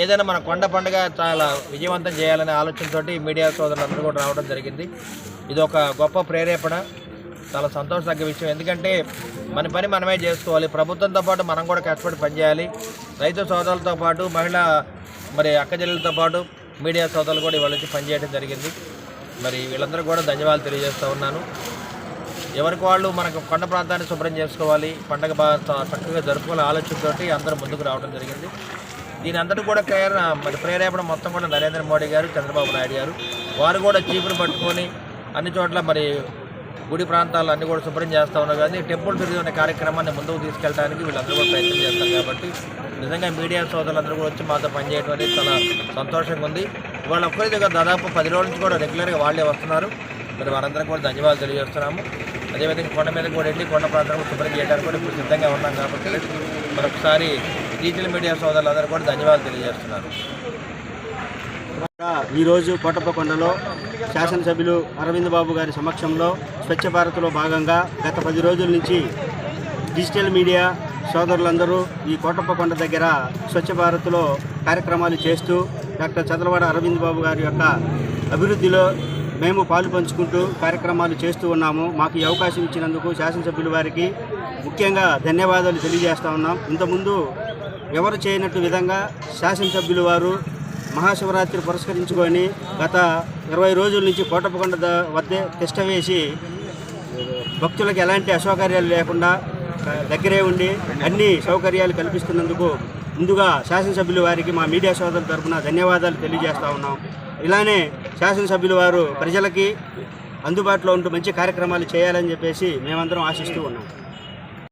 ఏదైనా మన కొండ పండుగ చాలా విజయవంతం చేయాలనే ఆలోచనతోటి మీడియా సోదరులందరూ కూడా రావడం జరిగింది. ఇది ఒక గొప్ప ప్రేరేపణ. చాలా సంతోషదగ్గ విషయం. ఎందుకంటే మన పని మనమే చేసుకోవాలి. ప్రభుత్వంతో పాటు మనం కూడా కష్టపడి పనిచేయాలి. రైతు సోదరులతో పాటు మహిళా మరి అక్కజల్లులతో పాటు మీడియా సోదరులు కూడా ఇవాళ వచ్చి పనిచేయడం జరిగింది. మరి వీళ్ళందరూ కూడా ధన్యవాదాలు తెలియజేస్తూ ఉన్నాను. ఎవరికి వాళ్ళు మనకు కొండ ప్రాంతాన్ని శుభ్రం చేసుకోవాలి పండగ బాగా చక్కగా జరుపుకోవాలి ఆలోచనతోటి అందరూ ముందుకు రావడం జరిగింది. దీని అందరూ కూడా ప్రేరణ మరి ప్రేరేపణ మొత్తం కూడా నరేంద్ర మోడీ గారు చంద్రబాబు నాయుడు గారు. వారు కూడా చీపులు పట్టుకొని అన్ని చోట్ల మరి గుడి ప్రాంతాలు అన్ని కూడా శుభ్రం చేస్తూ ఉన్నారు. కానీ టెంపుల్ తిరిగి ఉన్న కార్యక్రమాన్ని ముందుకు తీసుకెళ్ళడానికి వీళ్ళందరూ కూడా ప్రయత్నం చేస్తారు కాబట్టి నిజంగా మీడియా సోదరులందరూ కూడా వచ్చి మాతో పనిచేయడం అనేది చాలా సంతోషంగా ఉంది. వాళ్ళ ఒక్కరి దాదాపు పది రోజుల నుంచి కూడా రెగ్యులర్గా వాళ్ళే వస్తున్నారు. మరి వారందరం కూడా ధన్యవాదాలు తెలియజేస్తున్నాము. అదేవిధంగా కొండ మీద కూడా వెళ్ళి కొండ ప్రాంతాలను శుభ్రం చేయడానికి కూడా ఇప్పుడు సిద్ధంగా ఉన్నాం కాబట్టి మరొకసారి డిజిటల్ మీడియా సోదరులందరూ కూడా ధన్యవాదాలు తెలియజేస్తున్నారు. ఈరోజు కోటప్పకొండలో శాసనసభ్యులు అరవింద్ బాబు గారి సమక్షంలో స్వచ్ఛ భారత్లో భాగంగా గత పది రోజుల నుంచి డిజిటల్ మీడియా సోదరులందరూ ఈ కోటప్పకొండ దగ్గర స్వచ్ఛ భారత్లో కార్యక్రమాలు చేస్తూ డాక్టర్ చంద్రవాడ అరవింద్ బాబు గారి యొక్క అభివృద్ధిలో మేము పాలు పంచుకుంటూ కార్యక్రమాలు చేస్తూ ఉన్నాము. మాకు ఈ అవకాశం ఇచ్చినందుకు శాసనసభ్యులు వారికి ముఖ్యంగా ధన్యవాదాలు తెలియజేస్తా ఉన్నాం. ఇంతకుముందు ఎవరు చేయనట్టు విధంగా శాసనసభ్యులు వారు మహాశివరాత్రి పురస్కరించుకొని గత ఇరవై రోజుల నుంచి కోటప్పకొండ వద్దే తిష్ట వేసి భక్తులకు ఎలాంటి అసౌకర్యాలు లేకుండా దగ్గరే ఉండి అన్ని సౌకర్యాలు కల్పిస్తున్నందుకు ముందుగా శాసనసభ్యులు వారికి మా మీడియా సోదరుల తరఫున ధన్యవాదాలు తెలియజేస్తూ ఉన్నాం. ఇలానే శాసనసభ్యులు వారు ప్రజలకి అందుబాటులో ఉంటూ మంచి కార్యక్రమాలు చేయాలని చెప్పేసి మేమందరం ఆశిస్తూ ఉన్నాం.